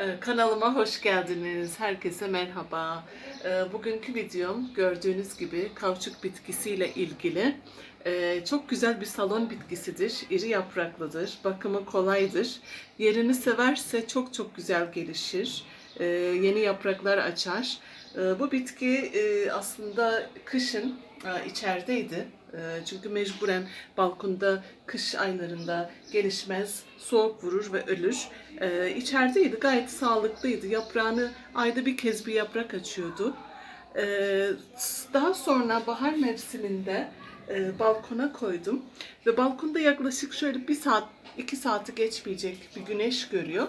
Ee, Kanalıma hoş geldiniz. Herkese merhaba. Ee, Bugünkü videom gördüğünüz gibi kauçuk bitkisiyle ilgili. Ee, Çok güzel bir salon bitkisidir. İri yapraklıdır. Bakımı kolaydır. Yerini severse çok çok güzel gelişir. Yeni yapraklar açar. Ee, Bu bitki e, aslında kışın e, içerideydi. E, Çünkü mecburen balkonda kış aylarında gelişmez, soğuk vurur ve ölür. İçerideydi, gayet sağlıklıydı. Yaprağını ayda bir kez bir yaprak açıyordu. Daha sonra bahar mevsiminde balkona koydum ve balkonda yaklaşık şöyle bir saat, iki saati geçmeyecek bir güneş görüyor.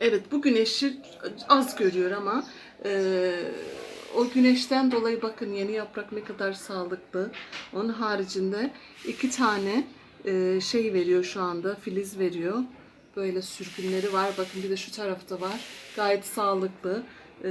Evet bu güneşi az görüyor ama e, o güneşten dolayı bakın yeni yaprak ne kadar sağlıklı. Onun haricinde iki tane e, şey veriyor şu anda filiz veriyor. Böyle sürgünleri var. Bakın bir de şu tarafta var. Gayet sağlıklı. E,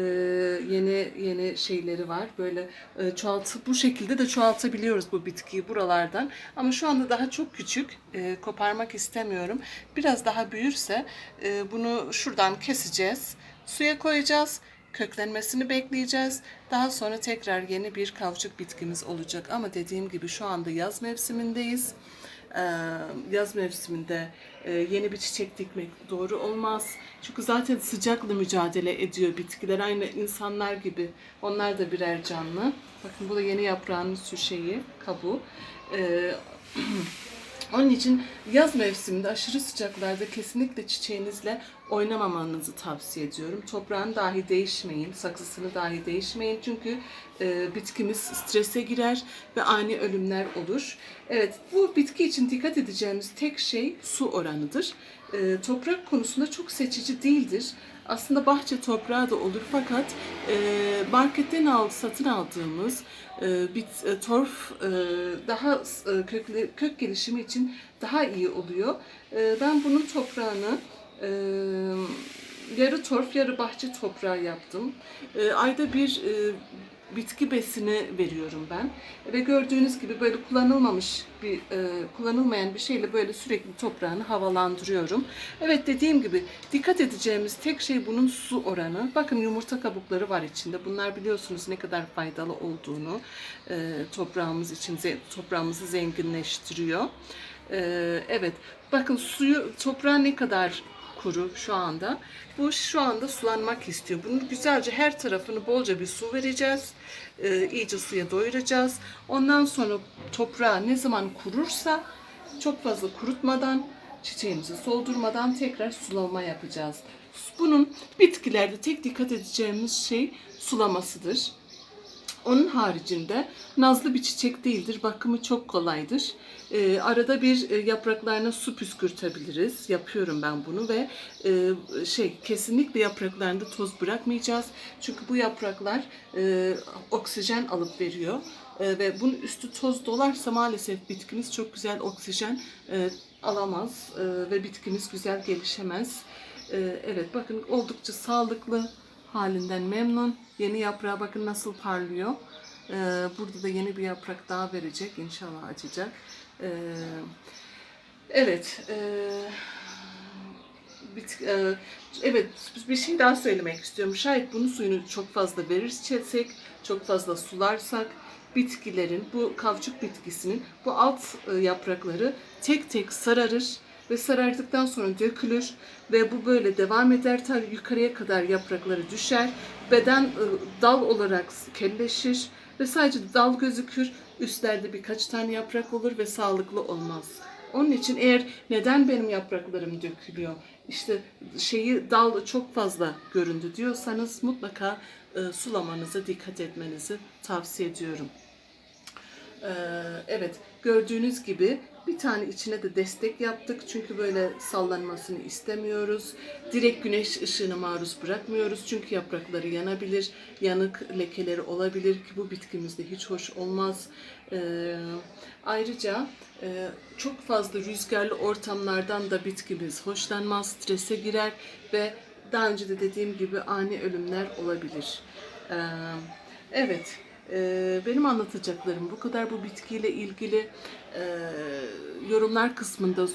yeni yeni şeyleri var. Böyle e, çoğaltıp bu şekilde de çoğaltabiliyoruz bu bitkiyi buralardan. Ama şu anda daha çok küçük. E, koparmak istemiyorum. Biraz daha büyürse e, bunu şuradan keseceğiz. Suya koyacağız. Köklenmesini bekleyeceğiz. Daha sonra tekrar yeni bir kavçuk bitkimiz olacak. Ama dediğim gibi şu anda yaz mevsimindeyiz. Ee, yaz mevsiminde e, yeni bir çiçek dikmek doğru olmaz. Çünkü zaten sıcakla mücadele ediyor bitkiler. Aynı insanlar gibi. Onlar da birer canlı. Bakın bu da yeni yaprağının şu şeyi, kabuğu. Ee, onun için yaz mevsiminde aşırı sıcaklarda kesinlikle çiçeğinizle oynamamanızı tavsiye ediyorum. Toprağını dahi değişmeyin, saksısını dahi değişmeyin. Çünkü e, bitkimiz strese girer ve ani ölümler olur. Evet, bu bitki için dikkat edeceğimiz tek şey su oranıdır. E, toprak konusunda çok seçici değildir. Aslında bahçe toprağı da olur fakat e, marketten al, satın aldığımız e, bit, e, torf e, daha e, kökle, kök gelişimi için daha iyi oluyor. E, ben bunun toprağını e, yarı torf yarı bahçe toprağı yaptım. E, ayda bir e, bitki besini veriyorum ben. Ve gördüğünüz gibi böyle kullanılmamış bir e, kullanılmayan bir şeyle böyle sürekli toprağını havalandırıyorum. Evet dediğim gibi dikkat edeceğimiz tek şey bunun su oranı. Bakın yumurta kabukları var içinde. Bunlar biliyorsunuz ne kadar faydalı olduğunu e, toprağımız için toprağımızı zenginleştiriyor. E, evet bakın suyu toprağa ne kadar kuru şu anda. Bu şu anda sulanmak istiyor. Bunu güzelce her tarafını bolca bir su vereceğiz. Ee, iyice suya doyuracağız. Ondan sonra toprağı ne zaman kurursa çok fazla kurutmadan, çiçeğimizi soldurmadan tekrar sulama yapacağız. Bunun bitkilerde tek dikkat edeceğimiz şey sulamasıdır. Onun haricinde nazlı bir çiçek değildir. Bakımı çok kolaydır. Ee, arada bir e, yapraklarına su püskürtebiliriz. Yapıyorum ben bunu ve e, şey kesinlikle yapraklarında toz bırakmayacağız. Çünkü bu yapraklar e, oksijen alıp veriyor. E, ve bunun üstü toz dolarsa maalesef bitkimiz çok güzel oksijen e, alamaz e, ve bitkimiz güzel gelişemez. E, evet bakın oldukça sağlıklı halinden memnun. Yeni yaprağa bakın nasıl parlıyor. Ee, burada da yeni bir yaprak daha verecek. İnşallah açacak. Ee, evet. E, bit, e, evet bir şey daha söylemek istiyorum. Şayet bunun suyunu çok fazla verirsek, çok fazla sularsak bitkilerin, bu kavçuk bitkisinin bu alt e, yaprakları tek tek sararır ve sarardıktan sonra dökülür ve bu böyle devam eder ta yukarıya kadar yaprakları düşer. Beden e, dal olarak kelleşir ve sadece dal gözükür. Üstlerde birkaç tane yaprak olur ve sağlıklı olmaz. Onun için eğer neden benim yapraklarım dökülüyor? İşte şeyi dal çok fazla göründü diyorsanız mutlaka e, sulamanıza dikkat etmenizi tavsiye ediyorum. Evet gördüğünüz gibi bir tane içine de destek yaptık çünkü böyle sallanmasını istemiyoruz. Direkt güneş ışığına maruz bırakmıyoruz çünkü yaprakları yanabilir, yanık lekeleri olabilir ki bu bitkimizde hiç hoş olmaz. Ee, ayrıca e, çok fazla rüzgarlı ortamlardan da bitkimiz hoşlanmaz, strese girer ve daha önce de dediğim gibi ani ölümler olabilir. Ee, evet. Ee, benim anlatacaklarım bu kadar. Bu bitkiyle ilgili e, yorumlar kısmında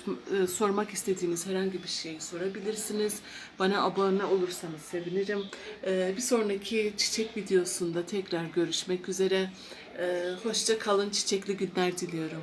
e, sormak istediğiniz herhangi bir şeyi sorabilirsiniz. Bana abone olursanız sevinirim. Ee, bir sonraki çiçek videosunda tekrar görüşmek üzere. Ee, hoşça kalın, çiçekli günler diliyorum.